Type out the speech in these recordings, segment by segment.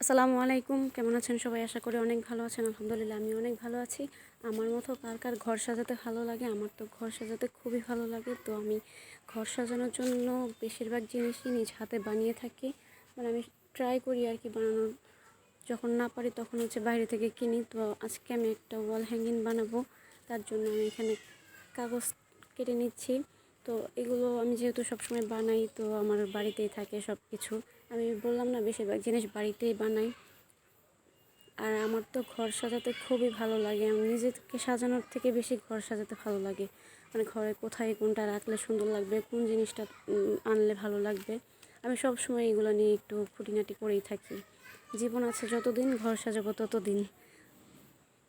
আসসালামু আলাইকুম। কেমন আছেন সবাই? আশা করি অনেক ভালো আছেন। আলহামদুলিল্লাহ আমি অনেক ভালো আছি। আমার মতো কার কার ঘর সাজাতে ভালো লাগে? আমার তো ঘর সাজাতে খুবই ভালো লাগে। তো আমি ঘর সাজানোর জন্য বেশিরভাগ জিনিসই নিজ হাতে বানিয়ে থাকি। মানে আমি ট্রাই করি আর কি বানানোর। যখন না পারি তখন হচ্ছে বাইরে থেকে কিনি। তো আজকে আমি একটা ওয়াল হ্যাঙ্গিং বানাবো। তার জন্য আমি এখানে কাগজ কেটে নিচ্ছি। তো এগুলো আমি যেহেতু সবসময় বানাই, তো আমার বাড়িতেই থাকে সব কিছু আমি বললাম না বেশিরভাগ জিনিস বাড়িতেই বানাই। আর আমার তো ঘর সাজাতে খুবই ভালো লাগে। আমি নিজেকে সাজানোর থেকে বেশি ঘর সাজাতে ভালো লাগে। মানে ঘরে কোথায় কোনটা রাখলে সুন্দর লাগবে, কোন জিনিসটা আনলে ভালো লাগবে। আমি সব সময় এগুলো নিয়ে একটু খুঁটিনাটি করেই থাকি। জীবন আছে যতদিন ঘর সাজাবো ততদিন।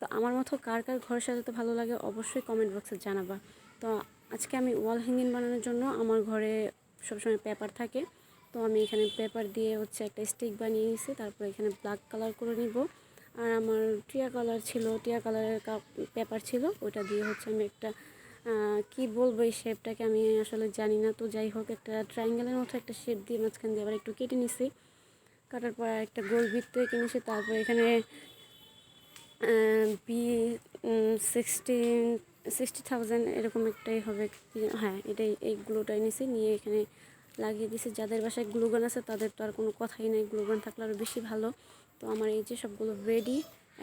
তো আমার মতো কার কার ঘর সাজাতে ভালো লাগে অবশ্যই কমেন্ট বক্সে জানাবা। তো আজকে আমি ওয়াল হ্যাঙ্গিং বানানোর জন্য আমার ঘরে সবসময় পেপার থাকে। তো আমি এখানে পেপার দিয়ে হচ্ছে একটা স্টিক বানিয়ে নিয়েছি, তারপর এখানে ব্ল্যাক কালার করে নিব। আর আমার টিয়া কালার ছিল, টিয়া কালারের পেপার ছিল, ওটা দিয়ে হচ্ছে আমি একটা কি বলব এই শেপটাকে আমি আসলে জানি না। তো যাই হোক, একটা ট্রায়াঙ্গেলের মতো একটা শেপ দিয়ে মাঝখান দিয়ে আবার একটু কেটে নিছি। কাটার পর একটা গোল বৃত্ত এঁকে নিয়েছি তারপর এখানে বি সিক্সটিন সিক্সটি থাউজেন্ড এরকম একটাই হবে। হ্যাঁ এটাই এইগুলোটাই নিয়েছি নিয়ে এখানে লাগিয়ে দিয়েছি যাদের বাসায় গ্লুগান আছে, তাদের তো আর কোনো কথাই নেই। গ্লুগান থাকলে আরও বেশি ভালো। তো আমার এই যে সবগুলো রেডি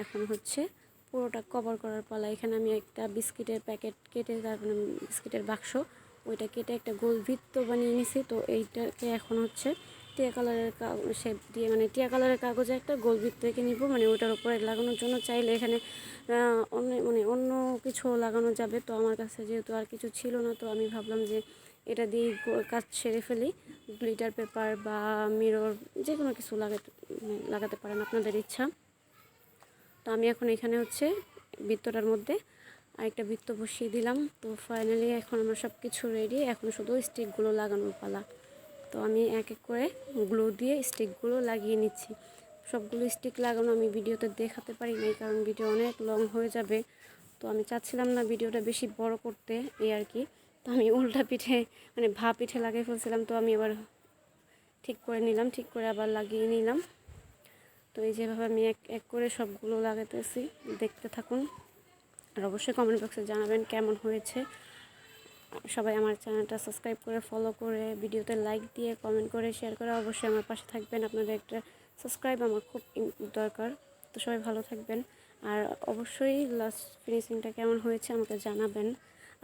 এখন হচ্ছে পুরোটা কভার করার পালা। এখানে আমি একটা বিস্কিটের প্যাকেট কেটে, তারপরে বিস্কিটের বাক্স, ওইটা কেটে একটা গোল বৃত্ত বানিয়ে নিছি। তো এইটাকে এখন হচ্ছে টিয়া কালারের শেপ দিয়ে মানে টিয়া কালারের কাগজে একটা গোল বৃত্ত এঁকে নিব মানে ওটার উপরে লাগানোর জন্য চাইলে এখানে অন্য মানে অন্য কিছু লাগানো যাবে। তো আমার কাছে যেহেতু আর কিছু ছিল না, তো আমি ভাবলাম যে এটা দিয়ে কাজ সেরে ফেলি। গ্লিটার পেপার বা মিরর যে কোনো কিছু লাগাতে লাগাতে পারেন আপনাদের ইচ্ছা। তো আমি এখন এখানে হচ্ছে বৃত্তটার মধ্যে আরেকটা বৃত্ত বসিয়ে দিলাম। তো ফাইনালি এখন আমার সব কিছু রেডি এখন শুধু স্টিকগুলো লাগানোর পালা। তো আমি এক এক করে গ্লো দিয়ে স্টিকগুলো লাগিয়ে নিচ্ছি। সবগুলো স্টিক লাগানো আমি ভিডিওতে দেখাতে পারি নাই কারণ ভিডিও অনেক লং হয়ে যাবে। তো আমি চাচ্ছিলাম না ভিডিওটা বেশি বড় করতে, এই আর কি। তো আমি উল্টা পিঠে মানে ভা পিঠে লাগিয়ে ফেলছিলাম। তো আমি এবার ঠিক করে নিলাম, ঠিক করে আবার লাগিয়ে নিলাম। তো এই যেভাবে আমি এক এক করে সবগুলো লাগাতেছি দেখতে থাকুন। আর অবশ্যই কমেন্ট বক্সে জানাবেন কেমন হয়েছে। সবাই আমার চ্যানেলটা সাবস্ক্রাইব করে ফলো করে, ভিডিওতে লাইক দিয়ে কমেন্ট করে শেয়ার করে অবশ্যই আমার পাশে থাকবেন। আপনাদের একটা সাবস্ক্রাইব আমার খুব দরকার। তো সবাই ভালো থাকবেন। আর অবশ্যই লাস্ট ফিনিশিংটা কেমন হয়েছে আমাকে জানাবেন।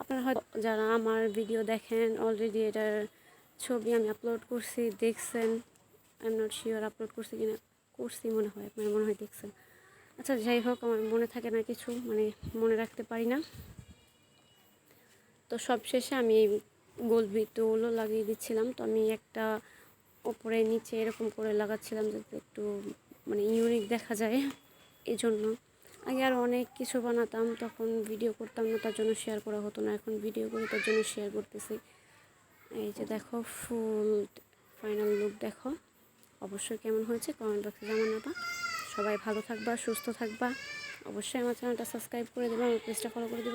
আপনারা হয়তো, যারা আমার ভিডিও দেখেন অলরেডি এটার ছবি আমি আপলোড করছি, দেখছেন I am not sure upload করছি কিনা, করছি মনে হয়, আপনার মনে হয় দেখছেন। আচ্ছা যাই হোক, আমার মনে থাকে না কিছু মানে মনে রাখতে পারি না। তো সব শেষে আমি এই গোল বৃত্তগুলো লাগিয়ে দিচ্ছিলাম। তো আমি একটা ওপরে নিচে এরকম করে লাগাচ্ছিলাম যাতে একটু মানে ইউনিক দেখা যায় এই জন্য আগে আর অনেক কিছু বানাতাম, তখন ভিডিও করতাম না, তার জন্য শেয়ার করা হতো না। এখন ভিডিও করে তার জন্য শেয়ার করতেছি। এই যে দেখো ফুল ফাইনাল লুক দেখো। অবশ্যই কেমন হয়েছে কমেন্ট বক্সে জানাবা সবাই ভালো থাকবা, সুস্থ থাকবা। অবশ্যই আমার চ্যানেলটা সাবস্ক্রাইব করে দেবে, আমার পেজটা ফলো করে দেবে।